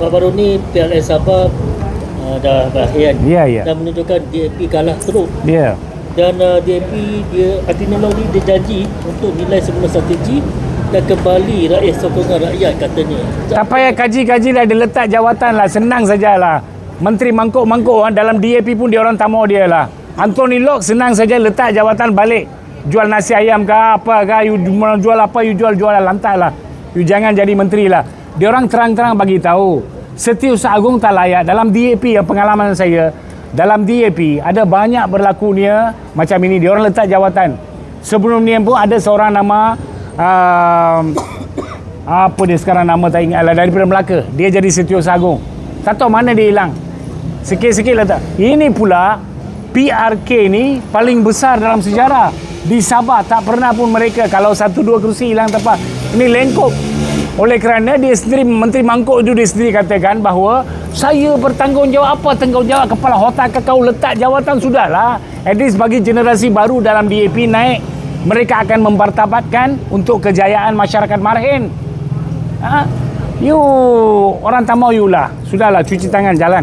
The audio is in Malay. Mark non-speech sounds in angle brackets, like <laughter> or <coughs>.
Baru-baru ni PLS Sabah uh, dah berakhir kan. Ya, ya. Dan menunjukkan DAP kalah teruk. Ya. Dan uh, DAP dia Atinullah ni dia janji untuk nilai semula strategi dan kembali rakyat sokongan rakyat katanya. Tak payah kaji-kaji lah dia letak jawatan lah senang sajalah. Menteri mangkuk-mangkuk ah, dalam DAP pun dia orang tak mau dia lah. Anthony Locke senang saja letak jawatan balik. Jual nasi ayam ke apa ke, you jual apa, you jual-jual lah, lantak lah. You jangan jadi menteri lah. Dia orang terang-terang bagi tahu. Setiausaha Agung tak layak dalam DAP yang pengalaman saya dalam DAP ada banyak berlakunya macam ini. Dia orang letak jawatan. Sebelum ni pun ada seorang nama um, <coughs> apa dia sekarang nama tak ingat lah daripada Melaka. Dia jadi setiausaha agung. Tak tahu mana dia hilang. Sikit-sikit lah tak. Ini pula PRK ni paling besar dalam sejarah. Di Sabah tak pernah pun mereka kalau satu dua kerusi hilang apa ini lengkop oleh kerana dia sendiri Menteri Mangkuk itu dia sendiri katakan bahawa saya bertanggungjawab apa tanggungjawab? Kepala otak kau letak jawatan sudahlah. At least bagi generasi baru dalam DAP naik mereka akan mempertabatkan untuk kejayaan masyarakat Marhin. Ha? you orang tak mau you lah sudahlah cuci tangan jalan